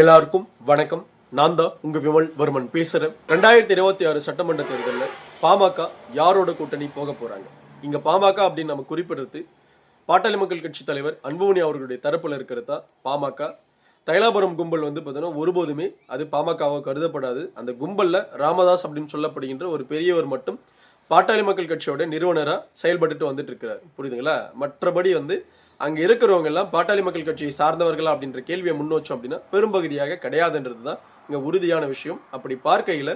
எல்லாருக்கும் வணக்கம். நான் தான் உங்க விமல் வர்மன் பேசுறேன். ரெண்டாயிரத்தி இருபத்தி ஆறு சட்டமன்ற தேர்தலில் பாமக யாரோட கூட்டணி போக போறாங்க? இங்க பாமக அப்படின்னு நம்ம குறிப்பிடுறது பாட்டாளி மக்கள் கட்சி தலைவர் அன்புமணி அவர்களுடைய தரப்புல இருக்கிறதா பாமக? தைலாபுரம் கும்பல் வந்து பார்த்தீங்கன்னா ஒருபோதுமே அது பாமகவாக கருதப்படாது. அந்த கும்பல்ல ராமதாஸ் அப்படின்னு சொல்லப்படுகின்ற ஒரு பெரியவர் மட்டும் பாட்டாளி மக்கள் கட்சியோட நிறுவனராக செயல்பட்டுட்டு வந்துட்டு இருக்கிறார். புரியுதுங்களா? மற்றபடி வந்து அங்கே இருக்கிறவங்க எல்லாம் பாட்டாளி மக்கள் கட்சியை சார்ந்தவர்களா அப்படின்ற கேள்வியை முன்னோச்சோம் அப்படின்னா பெரும்பகுதியாக கிடையாதுன்றது தான் இங்கே உறுதியான விஷயம். அப்படி பார்க்கையில்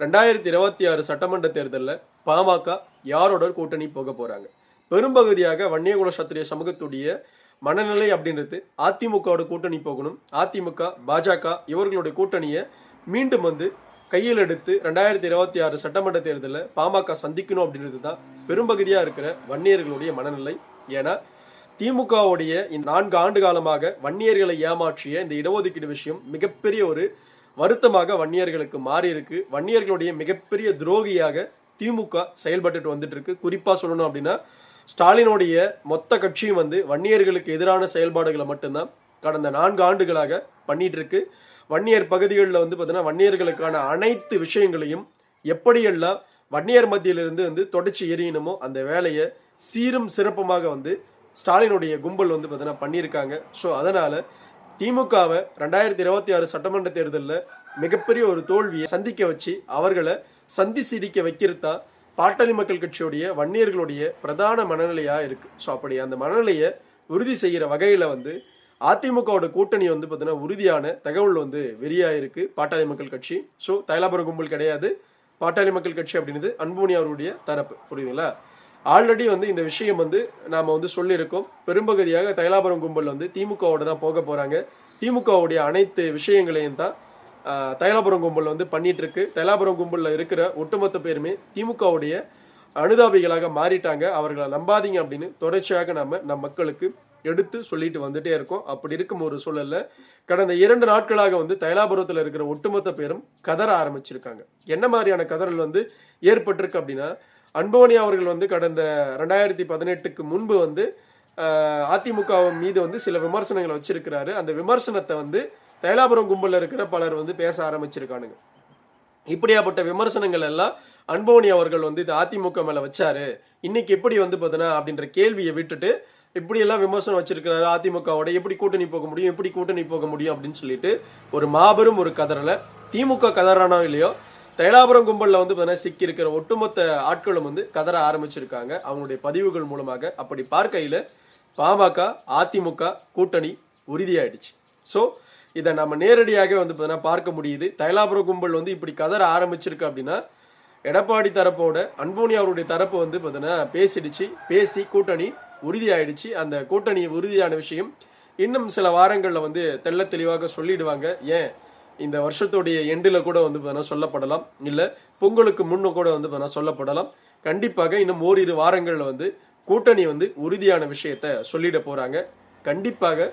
ரெண்டாயிரத்தி இருபத்தி ஆறு சட்டமன்ற தேர்தலில் பாமக யாரோட கூட்டணி போக போகிறாங்க பெரும்பகுதியாக வன்னியகுல சத்திரிய சமூகத்துடைய மனநிலை அப்படின்றது அதிமுகவோட கூட்டணி போகணும். அதிமுக பாஜக இவர்களுடைய கூட்டணியை மீண்டும் வந்து கையில் எடுத்து ரெண்டாயிரத்தி இருபத்தி ஆறு சட்டமன்ற தேர்தலில் பாமக சந்திக்கணும் அப்படின்றது தான் பெரும்பகுதியாக இருக்கிற வன்னியர்களுடைய மனநிலை. ஏன்னா திமுகவுடைய இந்த நான்கு ஆண்டு காலமாக வன்னியர்களை ஏமாற்றிய இந்த இடஒதுக்கீடு விஷயம் மிகப்பெரிய ஒரு வருத்தமாக வன்னியர்களுக்கு மாறி இருக்கு வன்னியர்களுடைய மிகப்பெரிய துரோகியாக திமுக செயல்பட்டுட்டு வந்துட்டு இருக்கு குறிப்பா சொல்லணும் அப்படின்னா ஸ்டாலினுடைய மொத்த கட்சியும் வந்து வன்னியர்களுக்கு எதிரான செயல்பாடுகளை மட்டும்தான் கடந்த நான்கு ஆண்டுகளாக பண்ணிட்டு இருக்கு வன்னியர் பகுதிகளில் வந்து பார்த்தீங்கன்னா வன்னியர்களுக்கான அனைத்து விஷயங்களையும் எப்படியெல்லாம் வன்னியர் மத்தியிலிருந்து வந்து தொடர்ச்சி எறியணுமோ அந்த வேலையை சீரும் சிறப்புமாக வந்து ஸ்டாலினுடைய கும்பல் வந்து பார்த்தீங்கன்னா பண்ணியிருக்காங்க. ஸோ அதனால திமுகவை ரெண்டாயிரத்தி இருபத்தி ஆறு சட்டமன்ற தேர்தலில் மிகப்பெரிய ஒரு தோல்வியை சந்திக்க வச்சு அவர்களை சந்தி சிரிக்க வைக்கிறதா பாட்டாளி மக்கள் கட்சியுடைய வன்னியர்களுடைய பிரதான மனநிலையாக இருக்கு. ஸோ அப்படி அந்த மனநிலையை உறுதி செய்கிற வகையில் வந்து அதிமுகவோட கூட்டணி வந்து பார்த்தீங்கன்னா உறுதியான தகவல் வந்து வெறியாயிருக்கு இருக்கு பாட்டாளி மக்கள் கட்சி. ஸோ தைலாபுரம் கும்பல் கிடையாது. பாட்டாளி மக்கள் கட்சி அப்படின்றது அன்புமணி அவருடைய தரப்பு. புரியுதுங்களா? ஆல்ரெடி வந்து இந்த விஷயம் வந்து நாம வந்து சொல்லியிருக்கோம். பெரும்பகுதியாக தைலாபுரம் கும்பல் வந்து திமுகவோட தான் போக போறாங்க. திமுகவுடைய அனைத்து விஷயங்களையும் தான் தைலாபுரம் கும்பல் வந்து பண்ணிட்டு இருக்கு தைலாபுரம் கும்பலில் இருக்கிற ஒட்டுமொத்த பேருமே திமுகவுடைய அனுதாபிகளாக மாறிட்டாங்க. அவர்களை நம்பாதீங்க அப்படின்னு தொடர்ச்சியாக நம்ம நம் மக்களுக்கு எடுத்து சொல்லிட்டு வந்துட்டே இருக்கோம். அப்படி இருக்கும் ஒரு சூழல்ல கடந்த இரண்டு நாட்களாக வந்து தைலாபுரத்தில் இருக்கிற ஒட்டுமொத்த பேரும் கதற ஆரம்பிச்சிருக்காங்க. என்ன மாதிரியான கதறல் வந்து ஏற்பட்டிருக்கு அப்படின்னா அன்பவனி அவர்கள் வந்து கடந்த ரெண்டாயிரத்தி பதினெட்டுக்கு முன்பு வந்து அதிமுக மீது வந்து சில விமர்சனங்களை வச்சிருக்கிறாரு. அந்த விமர்சனத்தை வந்து தைலாபுரம் கும்பலில் இருக்கிற பலர் வந்து பேச ஆரம்பிச்சிருக்கானுங்க. இப்படியாப்பட்ட விமர்சனங்கள் எல்லாம் அன்போனி அவர்கள் வந்து இது அதிமுக மேலே வச்சாரு. இன்னைக்கு எப்படி வந்து பார்த்தீங்கன்னா அப்படின்ற கேள்வியை விட்டுட்டு இப்படி எல்லாம் விமர்சனம் வச்சிருக்கிறாரு அதிமுகவோட. எப்படி கூட்டணி போக முடியும்? எப்படி கூட்டணி போக முடியும்? அப்படின்னு சொல்லிட்டு ஒரு மாபெரும் ஒரு கதறலை. திமுக கதறானோ இல்லையோ தைலாபுரம் கும்பலில் வந்து பார்த்தீங்கன்னா சிக்கி இருக்கிற ஒட்டுமொத்த ஆட்களும் வந்து கதற ஆரம்பிச்சிருக்காங்க. அவங்களுடைய பதிவுகள் மூலமாக அப்படி பார்க்கையில் பாமக அதிமுக கூட்டணி உறுதியாயிடுச்சு. ஸோ இதை நம்ம நேரடியாக வந்து பார்த்தீங்கன்னா பார்க்க முடியுது. தைலாபுரம் கும்பல் வந்து இப்படி கதற ஆரம்பிச்சிருக்கு அப்படின்னா எடப்பாடி தரப்போட அன்போனி அவருடைய தரப்பு வந்து பார்த்தீங்கன்னா பேசிடுச்சு. பேசி கூட்டணி உறுதியாயிடுச்சு. அந்த கூட்டணி உறுதியான விஷயம் இன்னும் சில வாரங்களில் வந்து தெள்ள தெளிவாக சொல்லிடுவாங்க. ஏன்? இந்த வருஷத்துடைய எண்டில் கூட வந்து பார்த்தீங்கன்னா சொல்லப்படலாம். இல்லை பொங்கலுக்கு முன்ன கூட வந்து பார்த்தீங்கன்னா சொல்லப்படலாம். கண்டிப்பாக இன்னும் ஓரிரு வாரங்களில் வந்து கூட்டணி வந்து உறுதியான விஷயத்த சொல்லிட போகிறாங்க கண்டிப்பாக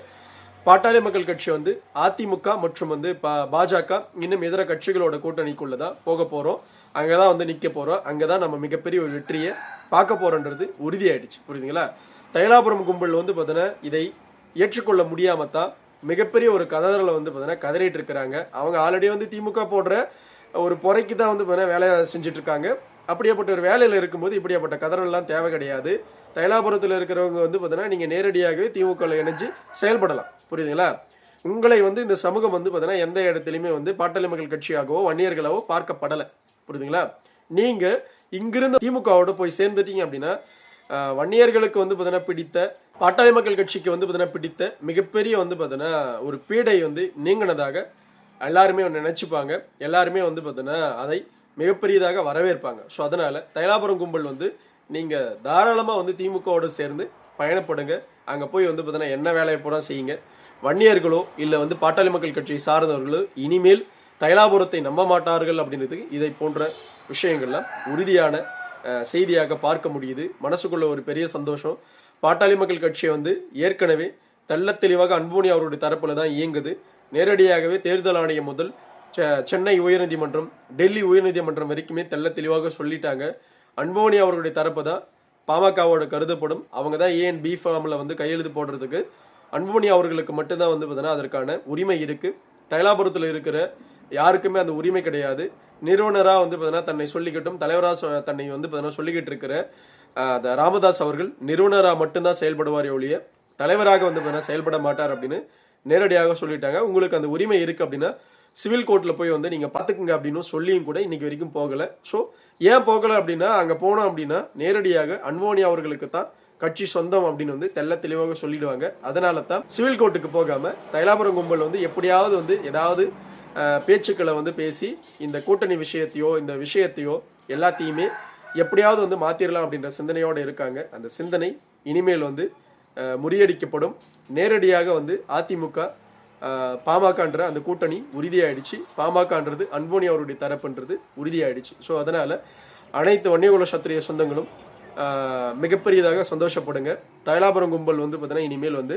பாட்டாளி மக்கள் கட்சி வந்து அதிமுக மற்றும் வந்து பா- பாஜக இன்னும் இதர கட்சிகளோட கூட்டணிக்குள்ள தான் போக போகிறோம் அங்கே தான் வந்து நிற்கப் போகிறோம் அங்கே தான் நம்ம மிகப்பெரிய ஒரு வெற்றியை பார்க்க போகிறோன்றது உறுதியாயிடுச்சு. புரியுதுங்களா? தைலாபுரம் கும்பல் வந்து பார்த்தீங்கன்னா இதை ஏற்றுக்கொள்ள முடியாமல் தான் மிகப்பெரிய ஒரு கதறலை வந்து பார்த்தீங்கன்னா கதறிட்டு இருக்கிறாங்க. அவங்க ஆல்ரெடி வந்து திமுக போடுற ஒரு பொறைக்கு தான் வந்து பார்த்தீங்கன்னா வேலை செஞ்சுட்டு இருக்காங்க. அப்படியாப்பட்ட ஒரு வேலையில் இருக்கும்போது இப்படியாப்பட்ட கதறல்லாம் தேவை கிடையாது. தைலாபுரத்தில் இருக்கிறவங்க வந்து பார்த்தீங்கன்னா நீங்கள் நேரடியாகவே திமுகவில் இணைஞ்சு செயல்படலாம். புரியுதுங்களா? உங்களை வந்து இந்த சமூகம் வந்து பார்த்தீங்கன்னா எந்த இடத்துலையுமே வந்து பாட்டாளி மக்கள் கட்சியாகவோ வன்னியர்களாகவோ பார்க்கப்படலை. புரியுதுங்களா? நீங்கள் இங்கிருந்து திமுகவோட போய் சேர்ந்துட்டீங்க அப்படின்னா வன்னியர்களுக்கு வந்து பார்த்தீங்கன்னா பிடித்த பாட்டாளி மக்கள் கட்சிக்கு வந்து பார்த்தீங்கன்னா பிடித்த மிகப்பெரிய வந்து பார்த்தீங்கன்னா ஒரு பீடை வந்து நீங்கினதாக எல்லாருமே நினச்சிப்பாங்க. எல்லாருமே வந்து பார்த்தீங்கன்னா அதை மிகப்பெரியதாக வரவேற்பாங்க. ஸோ அதனால் தைலாபுரம் கும்பல் வந்து நீங்கள் தாராளமாக வந்து திமுகவோடு சேர்ந்து பயணப்படுங்க. அங்கே போய் வந்து பார்த்தீங்கன்னா என்ன வேலையை பூரா செய்யுங்க. வன்னியர்களோ இல்லை வந்து பாட்டாளி மக்கள் கட்சியை சார்ந்தவர்களோ இனிமேல் தைலாபுரத்தை நம்ப மாட்டார்கள் அப்படின்றதுக்கு இதை போன்ற விஷயங்கள்லாம் உறுதியான செய்தியாக பார்க்க முடியுது. மனசுக்குள்ள ஒரு பெரிய சந்தோஷம். பாட்டாளி மக்கள் கட்சியை வந்து ஏற்கனவே தள்ள தெளிவாக அன்போனி அவருடைய தரப்புல தான் இயங்குது. நேரடியாகவே தேர்தல் ஆணையம் முதல் செ- சென்னை உயர்நீதிமன்றம் டெல்லி உயர்நீதிமன்றம் வரைக்குமே தெள்ள தெளிவாக சொல்லிட்டாங்க. அன்போனி அவர்களுடைய தரப்பு தான் பாமகவோட கருதப்படும். அவங்க தான் ஏன் பி ஃபார்மில் வந்து கையெழுத்து போடுறதுக்கு. அன்போனி அவர்களுக்கு மட்டும்தான் வந்து பார்த்தீங்கன்னா அதற்கான உரிமை இருக்குது தைலாபுரத்தில் இருக்கிற யாருக்குமே அந்த உரிமை கிடையாது. நிறுவனராக வந்து பார்த்தீங்கன்னா தன்னை சொல்லிக்கிட்டும் தலைவராக தன்னை வந்து பார்த்தீங்கன்னா சொல்லிக்கிட்டு இருக்கிற ராமதாஸ் அவர்கள் நிறுவனராக மட்டும்தான் செயல்படுவார் ஒழிய தலைவராக வந்து செயல்பட மாட்டார் அப்படின்னு நேரடியாக சொல்லிட்டாங்க. உங்களுக்கு அந்த உரிமை இருக்கு அப்படின்னா சிவில் கோர்ட்டில் போய் வந்து நீங்கள் பார்த்துக்குங்க அப்படின்னு சொல்லியும் கூட இன்னைக்கு வரைக்கும் போகலை. ஸோ ஏன் போகலை அப்படின்னா அங்கே போனோம் அப்படின்னா நேரடியாக அன்வோனி அவர்களுக்கு தான் கட்சி சொந்தம் அப்படின்னு வந்து தெள்ள தெளிவாக சொல்லிடுவாங்க. அதனால தான் சிவில் கோர்ட்டுக்கு போகாம தைலாபுரம் கும்பல் வந்து எப்படியாவது வந்து ஏதாவது பேச்சுக்களை வந்து பேசி இந்த கூட்டணி விஷயத்தையோ இந்த விஷயத்தையோ எல்லாத்தையுமே எப்படியாவது வந்து மாத்திரலாம் அப்படின்ற சிந்தனையோடு இருக்காங்க. அந்த சிந்தனை இனிமேல் வந்து முறியடிக்கப்படும். நேரடியாக வந்து அதிமுக பாமகன்ற அந்த கூட்டணி உறுதியாயிடுச்சு. பாமகன்றது அன்போனி அவருடைய தரப்புன்றது உறுதியாயிடுச்சு. ஸோ அதனால் அனைத்து வன்னியகுல சத்திரிய சொந்தங்களும் மிகப்பெரியதாக சந்தோஷப்படுங்க. தைலாபுரம் கும்பல் வந்து பார்த்தீங்கன்னா இனிமேல் வந்து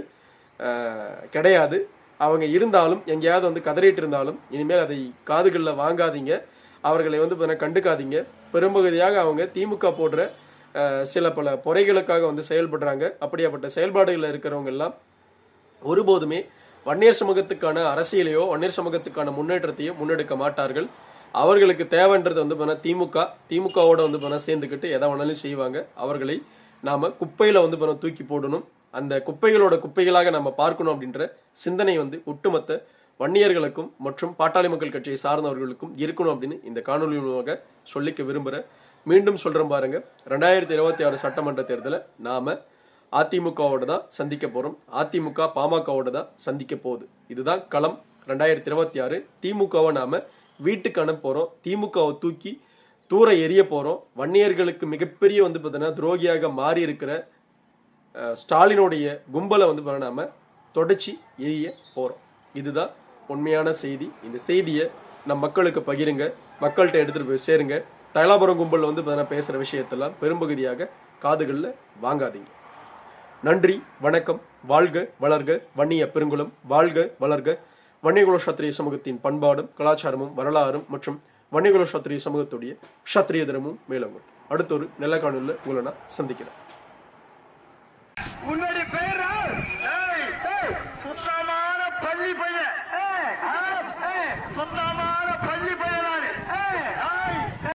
கிடையாது. அவங்க இருந்தாலும் எங்கேயாவது வந்து கதறிட்டு இருந்தாலும் இனிமேல் அதை காதுகளில் வாங்காதீங்க. அவர்களை வந்து பார்த்தீங்கன்னா கண்டுக்காதீங்க. பெரும்பகுதியாக அவங்க திமுக போடுற சில பல பொறைகளுக்காக வந்து செயல்படுறாங்க. அப்படியாப்பட்ட செயல்பாடுகளில் இருக்கிறவங்க எல்லாம் ஒருபோதுமே வன்னியர் சமூகத்துக்கான அரசியலையோ வன்னியர் சமூகத்துக்கான முன்னேற்றத்தையோ முன்னெடுக்க மாட்டார்கள். அவர்களுக்கு தேவைன்றது வந்து பார்த்தீங்கன்னா திமுக. திமுகவோட வந்து பார்த்தா சேர்ந்துக்கிட்டு எதை வேணாலும் செய்வாங்க. அவர்களை நாம குப்பையில வந்து பார்த்தா தூக்கி போடணும். அந்த குப்பைகளோட குப்பைகளாக நம்ம பார்க்கணும் அப்படின்ற சிந்தனை வந்து ஒட்டுமொத்த வன்னியர்களுக்கும் மற்றும் பாட்டாளி மக்கள் கட்சியை சார்ந்தவர்களுக்கும் இருக்கணும் அப்படின்னு இந்த காணொலி மூலமாக சொல்லிக்க விரும்புகிறேன் மீண்டும் சொல்கிறேன் பாருங்கள் ரெண்டாயிரத்தி இருபத்தி ஆறு சட்டமன்ற தேர்தலை நாம் அதிமுகவோட தான் சந்திக்க போகிறோம் அதிமுக பாமகவோட தான் சந்திக்க போகுது. இதுதான் களம். ரெண்டாயிரத்தி இருபத்தி ஆறு திமுகவை நாம் வீட்டுக்கு அனுப்ப திமுகவை தூக்கி தூர எரிய போகிறோம் வன்னியர்களுக்கு மிகப்பெரிய வந்து பார்த்தீங்கன்னா துரோகியாக மாறி இருக்கிற ஸ்டாலினுடைய கும்பலை வந்து பார்த்தீங்கன்னா நாம் தொடச்சி எரிய போகிறோம் இதுதான் உண்மையான செய்தி. இந்த செய்தியை நம் மக்களுக்கு பகிருங்க. மக்கள்கிட்ட எடுத்துட்டு போய் சேருங்க. தைலாபுரம் கும்பலில் வந்து பார்த்தீங்கன்னா பேசுற விஷயத்தெல்லாம் பெரும்பகுதியாக காதுகளில் வாங்காதீங்க. நன்றி வணக்கம். வாழ்க வளர்க. வன்னிய பெருங்குளம். வாழ்க வளர்க. வன்னியகுல சத்திரிய சமூகத்தின் பண்பாடும் கலாச்சாரமும் வரலாறும் மற்றும் வன்னியகுல சத்திரிய சமூகத்துடைய சத்திரிய தினமும் மேலோங்கும் அடுத்த ஒரு நல்ல காணொலியில் உங்களை நான் சந்திக்கிறேன். உன்னுடைய பெயர் சுத்தமான பள்ளி பையன். చాలా పల్లి పైన